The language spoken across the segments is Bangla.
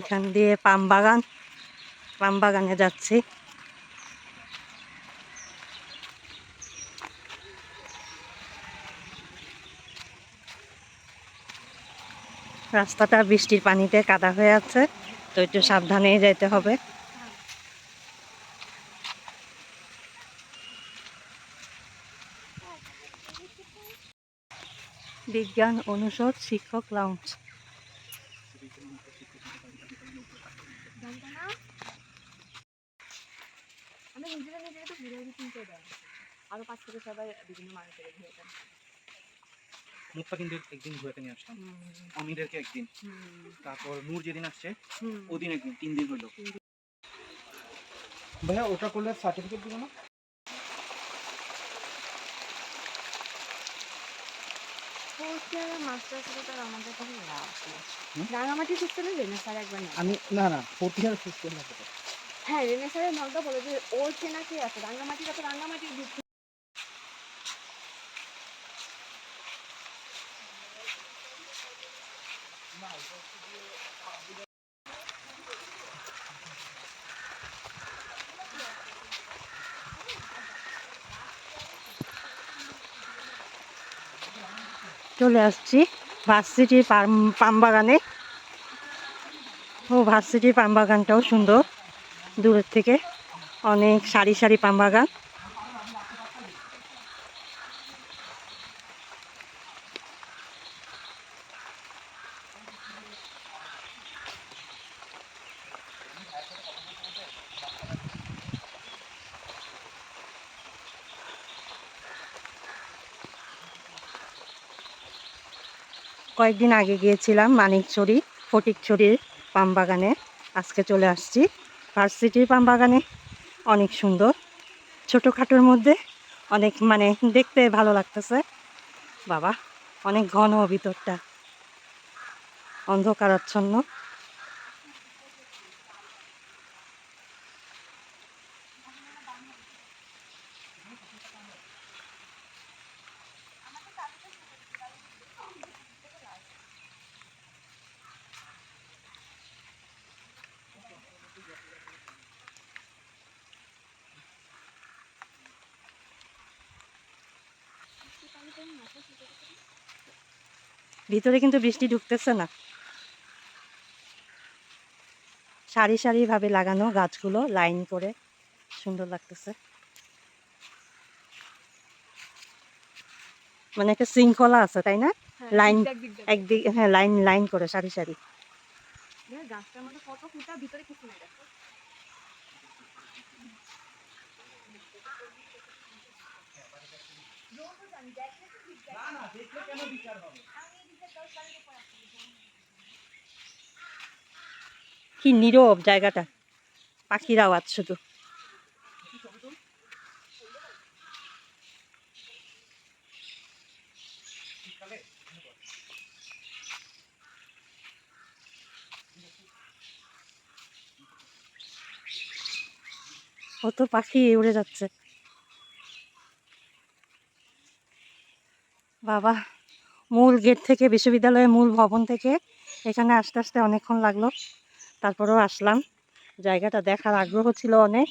এখান দিয়ে পাম বাগান, পাম বাগানে যাচ্ছি। রাস্তাটা বৃষ্টির পানিতে কাদা হয়ে আছে, তো একটু সাবধানেই যেতে হবে। বিজ্ঞান অনুষদ শিক্ষক লাউঞ্জ জানতো না আমি নিজেরা নিজেরা একটু ঘুরে ঘুরে কিনতে দেয় আরও পাঁচ থেকে সবাই বিভিন্ন মানুষের ঘুরে দেন মুক্তা কিন্তু একদিন ঘুরে নিয়ে আসলাম। আমিদেরকে একদিন। তারপর নূর যেদিন আসছে ওদিন একদিন তিন দিন হইল। ভাইয়া ওটা করলে সার্টিফিকেট দিবে না? রাঙামাটি সিস্টেমে রেনে স্যার একবার নেই আমি না না ফোর্থ ইয়ার সিস্টেম হ্যাঁ রেনে স্যারের নলটা বলে যে ওর চেনা কে আছে? রাঙামাটিটা তো রাঙামাটির চলে আসছি ভার্সিটি পাম বাগানে ও ভার্সিটি পাম বাগানটাও সুন্দর। দূরের থেকে অনেক সারি সারি পাম বাগান কয়েকদিন আগে গিয়েছিলাম মানিকছড়ি, ফটিকছড়ির পাম বাগানে। আজকে চলে আসছি ভার্সিটির পাম বাগানে। অনেক সুন্দর। ছোটোখাটোর মধ্যে অনেক মানে দেখতে ভালো লাগতেছে। বাবা, অনেক ঘন ভিতরটা। অন্ধকারাচ্ছন্ন। ভিতরে কিন্তু বৃষ্টি ঢুকতেছে না। সারি সারি ভাবে লাগানো গাছগুলো লাইন করে সুন্দর লাগতেছে। মানে একটা শৃঙ্খলা আছে তাই না? লাইন একদিক হ্যাঁ লাইন লাইন করে সারি সারি। গাছটার মধ্যে কত ফুটা ভিতরে কিছু নেই দেখো। কি নীরব জায়গাটা। পাখির আওয়াজ শুধু। কত পাখি উড়ে যাচ্ছে। বাবা, মূল গেট থেকে, বিশ্ববিদ্যালয়ের মূল ভবন থেকে এখানে আস্তে আস্তে অনেকক্ষণ লাগল। তারপরেও আসলাম। জায়গাটা দেখার আগ্রহ ছিল অনেক।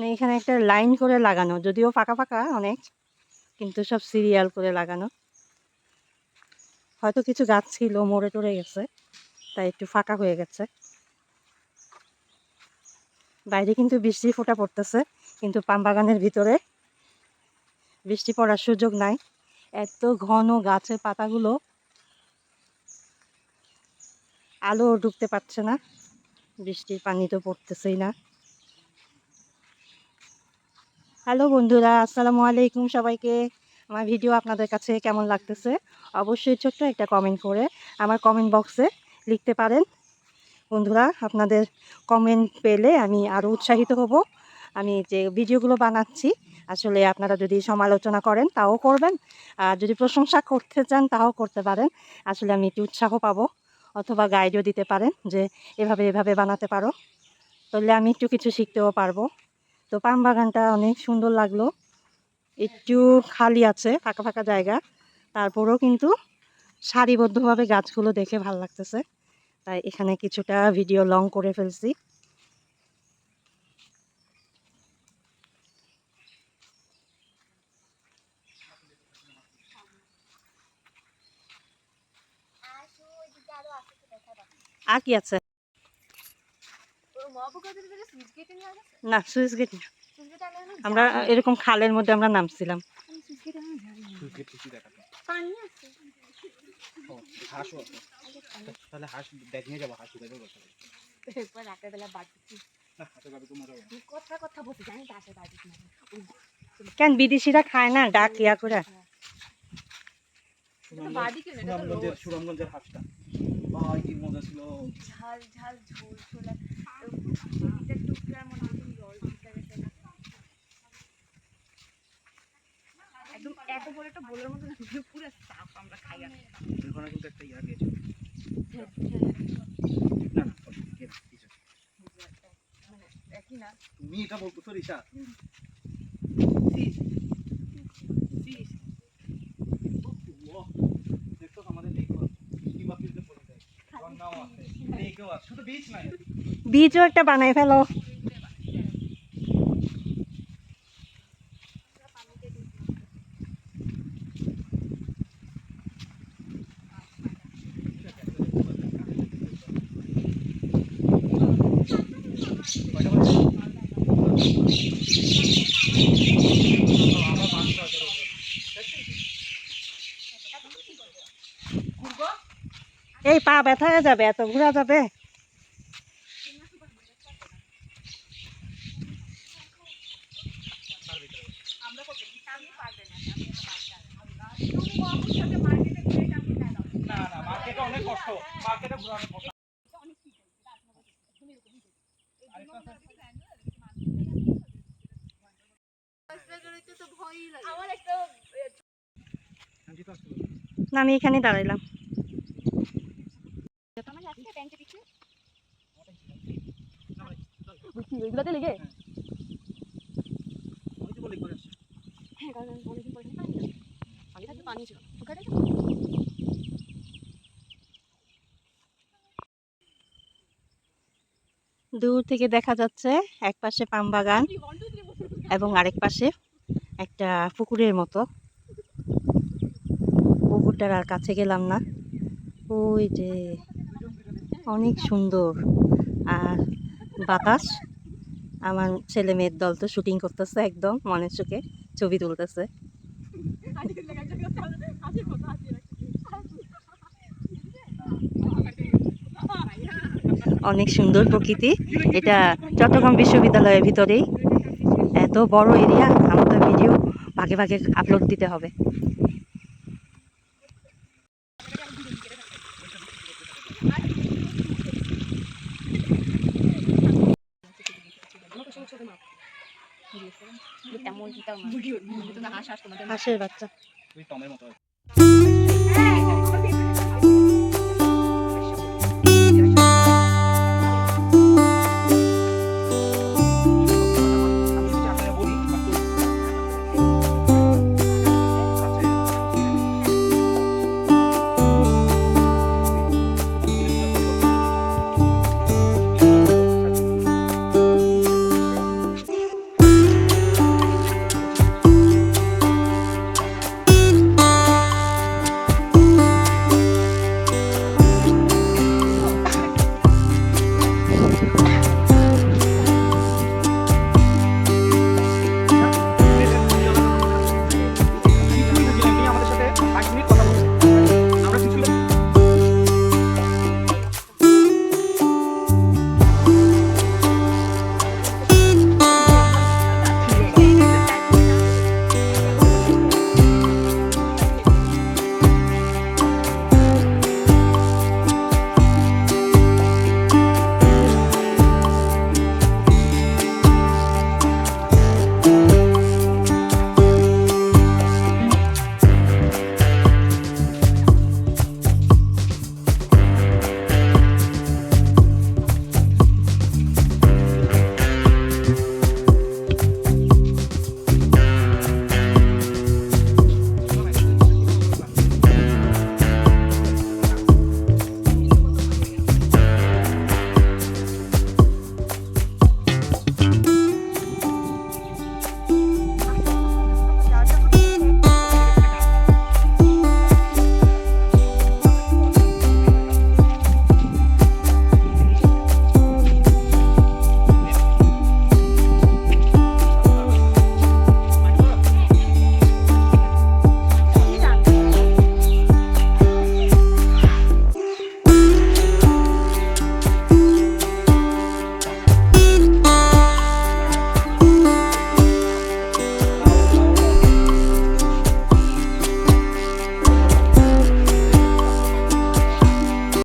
মানে এখানে একটা লাইন করে লাগানো, যদিও ফাঁকা ফাঁকা অনেক, কিন্তু সব সিরিয়াল করে লাগানো। হয়তো কিছু গাছ ছিল, মরে টরে গেছে, তাই একটু ফাঁকা হয়ে গেছে। বাইরে কিন্তু বৃষ্টি ফোঁটা পড়তেছে, কিন্তু পাম বাগানের ভিতরে বৃষ্টি পড়ার সুযোগ নাই। এত ঘন গাছের পাতাগুলো আলো ঢুকতে পারছে না, বৃষ্টির পানি তো পড়তেছেই না। হ্যালো বন্ধুরা, আসসালামু আলাইকুম সবাইকে। আমার ভিডিও আপনাদের কাছে কেমন লাগতেছে? অবশ্যই ছোট্ট একটা কমেন্ট করে আমার কমেন্ট বক্সে লিখতে পারেন। বন্ধুরা, আপনাদের কমেন্ট পেলে আমি আরও উৎসাহিত হব। আমি যে ভিডিওগুলো বানাচ্ছি, আসলে আপনারা যদি সমালোচনা করেন তাও করবেন, আর যদি প্রশংসা করতে চান তাও করতে পারেন। আসলে আমি একটু উৎসাহ পাবো, অথবা গাইডও দিতে পারেন যে এভাবে এভাবে বানাতে পারো। তাহলে আমি একটু কিছু শিখতেও পারব। তো পাম বাগানটা অনেক সুন্দর লাগল। একটু খালি আছে, ফাঁকা ফাঁকা জায়গা। তারপরেও কিন্তু সারিবদ্ধভাবে গাছগুলো দেখে ভালো লাগতেছে। তাই এখানে কিছুটা ভিডিও লং করে ফেলছি। আর কি আছে সুইচ গেটে নিয়ে গেছে না সুইচ গেট না। আমরা এরকম খালের মধ্যে আমরা নামছিলাম। কেন বিদেশিরা খায় না? ডাক ইয়া করে। সুনামগঞ্জের হাঁসটা। ভাই কি মজা ছিল। ঝাল ঝাল ঝোল ঝোলা টুকরা টুকরার মধ্যে একদম জল। একদম এত বড় একটা বোলের মতো না, পুরো সাফ আমরা খাই আর। ওখানে কিন্তু একটা ইয়া দিয়েছে হ্যাঁ, না কিছু তুমি এটা বলতো রিসা ফিশ ফিশ দেখো আমাদের দেখো কি বাকিতে পড়ে যায় গন্ডাও আছে লেকেও আছে শুধু বিচ নাই বীজও একটা বানাই ফেলো কয়টা বাজে? আমার পাঁচটা আছে। এই পা ব্যথা হয়ে যাবে এত ঘোরা যাবে। আমি এখানে দাঁড়াইলাম। লেগে? হ্যাঁ কারণ অনেকদিন পরে পানি আগে থাকতে পানি ছিল। ওখানে দূর থেকে দেখা যাচ্ছে এক পাশে পাম বাগান এবং আরেক পাশে একটা পুকুরের মতো। পুকুরটার আর কাছে গেলাম না। ওই যে অনেক সুন্দর। আর বাতাস। আমার ছেলে মেয়ের দল তো শুটিং করতেছে একদম, মনের সুখে ছবি তুলতেছে। অনেক সুন্দর প্রকৃতি। এটা চট্টগ্রাম বিশ্ববিদ্যালয়ের ভিতরেই। এত বড় এরিয়া আমার তো ভিডিও ভাগে ভাগে আপলোড দিতে হবে। হাঁসের বাচ্চা।